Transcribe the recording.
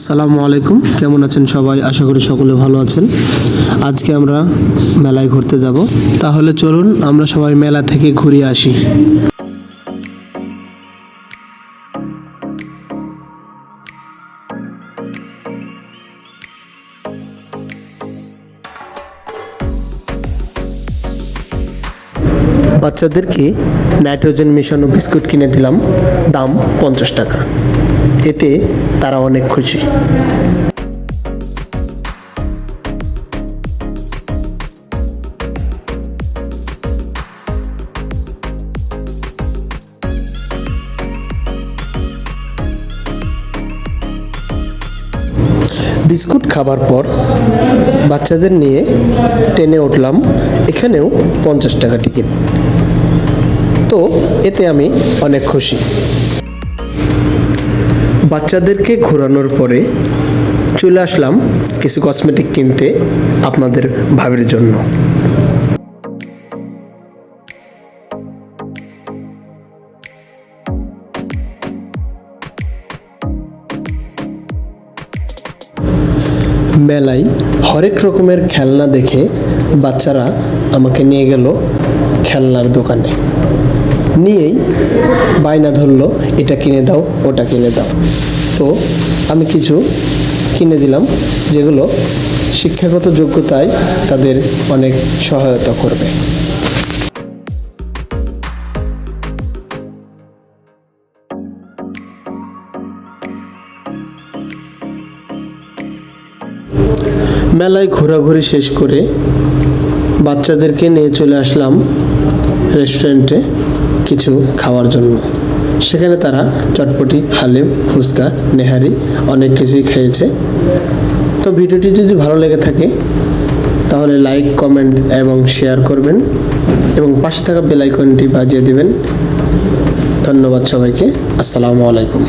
আসসালামু আলাইকুম। কেমন আছেন সবাই? আশা করি সকলে ভালো আছেন। আজকে আমরা মেলায় ঘুরতে যাব। তাহলে চলুন, আমরা সবাই মেলা থেকে ঘুরে আসি। বাচ্চাদেরকে নাইট্রোজেন মেশানো বিস্কুট কিনে দিলাম। দাম পঞ্চাশ টাকা। এতে তারা অনেক খুশি। বিস্কুট খাবার পর বাচ্চাদের নিয়ে টেনে উঠলাম। এখানেও পঞ্চাশ টাকা টিকিট। তো এতে আমি অনেক খুশি। বাচ্চাদেরকে ঘোরানোর পরে চলে আসলাম কিছু কসমেটিক কিনতে আপনাদের ভাবির জন্য। মেলায় হরেক রকমের খেলনা দেখে বাচ্চারা আমাকে নিয়ে গেল খেলনার দোকানে। নিয়েই বায়না ধরলো, এটা কিনে দাও, ওটা কিনে দাও। তো আমি কিছু কিনে দিলাম, যেগুলো শিক্ষাগত যোগ্যতায় তাদের অনেক সহায়তা করবে। মেলায় ঘোরাঘুরি শেষ করে বাচ্চাদেরকে নিয়ে চলে আসলাম রেস্টুরেন্টে। কিছু খাওয়ার জন্য। সেখানে তারা চটপটি, হালিম, ফুচকা, নেহারি অনেক কিছুই খেয়েছে। তো ভিডিওটি যদি ভালো লেগে থাকে, তাহলে লাইক, কমেন্ট এবং শেয়ার করবেন এবং পাশে থাকা বেল আইকনটি বাজিয়ে দেবেন। ধন্যবাদ সবাইকে। আসসালামু আলাইকুম।